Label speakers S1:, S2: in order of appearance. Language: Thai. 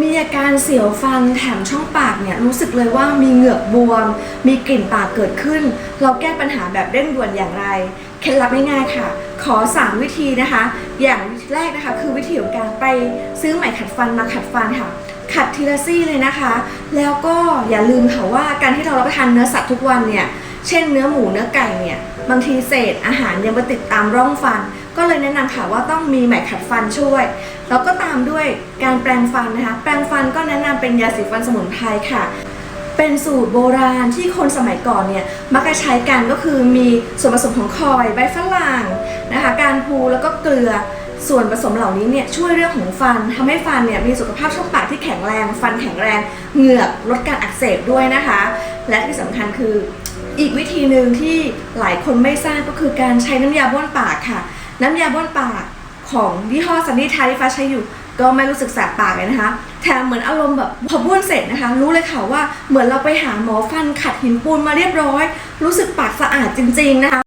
S1: มีอาการเสียวฟันแถมช่องปากเนี่ยรู้สึกเลยว่ามีเหงือกบวม มีกลิ่นปากเกิดขึ้น เราแก้ปัญหาแบบเร่งด่วนอย่างไร เคล็ดลับง่ายๆค่ะ ขอ 3 วิธีนะคะ อย่างแรกนะคะ คือวิธีของการไปซื้อไหมขัดฟันมาขัดฟันค่ะ ขัดทีละซี่เลยนะคะ แล้วก็อย่าลืมค่ะว่าการที่เรารับประทานเนื้อสัตว์ทุกวันเนี่ยเช่นเนื้อหมูเนื้อไก่เนี่ยบางทีเศษอาหารยังมาติดตามร่องฟัน ก็เลยแนะนำค่ะว่าต้องมีไหมขัดฟันช่วย แล้วก็ตามด้วยการแปรงฟันนะคะ แปรงฟันก็แนะนำเป็นยาสีฟันสมุนไพรค่ะ เป็นสูตรโบราณที่คนสมัยก่อนเนี่ยมักจะใช้กันก็คือมีส่วนผสมของคอยใบฝรั่งนะคะ การพูแล้วก็เกลือส่วนผสมเหล่านี้เนี่ยช่วยเรื่องของฟันทำให้ฟันเนี่ยมีสุขภาพช่องปากที่แข็งแรง ฟันแข็งแรงเหงือกลดการอักเสบด้วยนะคะ และที่สำคัญคืออีกวิธีหนึ่งที่หลายคนไม่ทราบก็คือการใช้น้ำยาบ้วนปากค่ะ น้ำยาบ้วนปากของยี่ห้อซันนี่ไทยที่ฟ้าใช้อยู่ ก็ไม่รู้สึกแสบปากเลยนะคะ แถมเหมือนอารมณ์แบบพอบ้วนเสร็จนะคะ รู้เลยค่ะว่าเหมือนเราไปหาหมอฟันขัดหินปูนมาเรียบร้อย รู้สึกปากสะอาดจริง ๆนะคะ